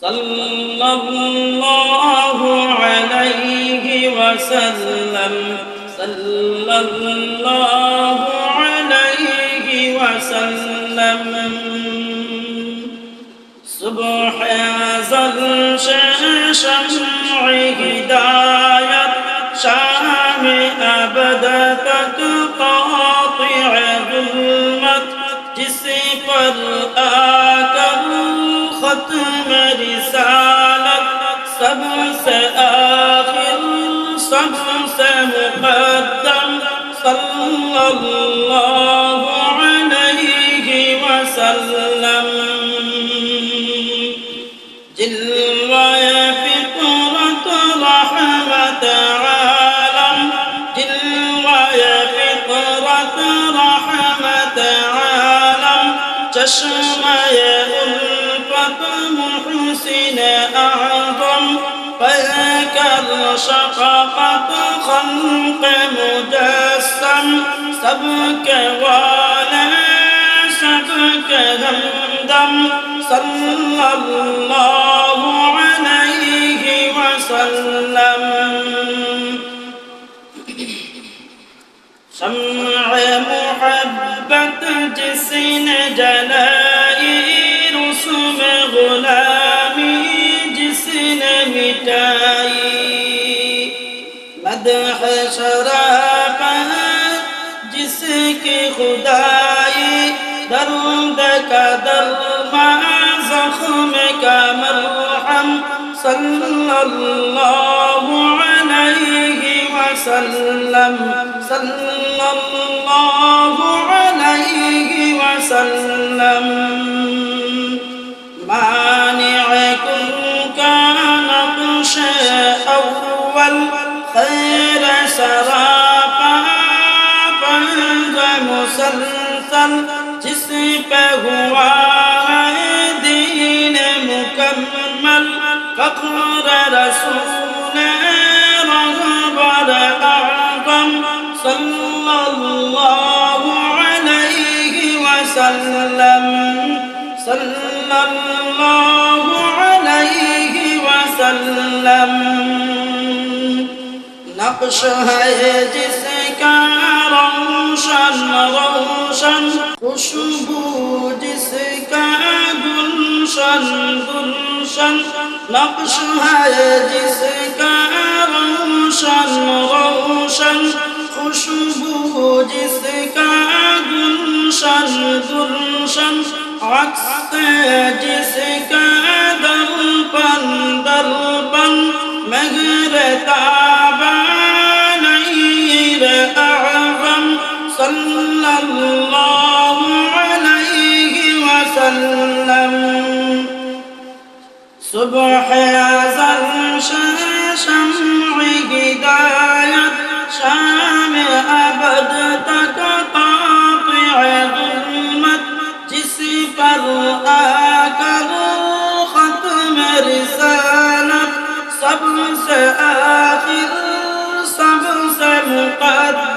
صلى الله عليه وسلم. صلى الله عليه وسلم. صبح زل شمع هداية شام أبد ختم رسالت سب سے آخر سب سے مقدم صلی اللہ علیہ وسلم. عالم عالم. چشمہ محسن أعظم فذكر شققت خلق مجسم. سبك وأنا سبك همدم صلى الله عليه وسلم. شمع محبت جس نے مدح شرافت جس کی خدائی درد کا درما زخم کا مرحم صلی اللہ علیہ وسلم صلی اللہ علیہ وسلم مانع كن كان نقش أول خير سراپا پنگ مسلسل جس پہ ہوا ہے دین مکمل فخر رسول رہبر اعظم صلی اللہ علیہ وسلم. صلی اللہ علیہ وسلم. نقش ہے جس کا روشن روشن خوشبو جس کا گلشن گلشن نقش ہے جس کا روشن روشن خوشبو جس کا گلشن گلشن عکس جس کا درپن درپن مگر تابا صلی اللہ علیہ وسلم. صبح أزل شمع ہدایت شام تک قاطع ظلمت جس پر آ کر ختم رسالت سب سے آخر سے مقدم.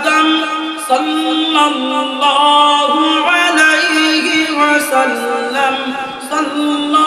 صلی اللہ علیہ وسلم صلی اللہ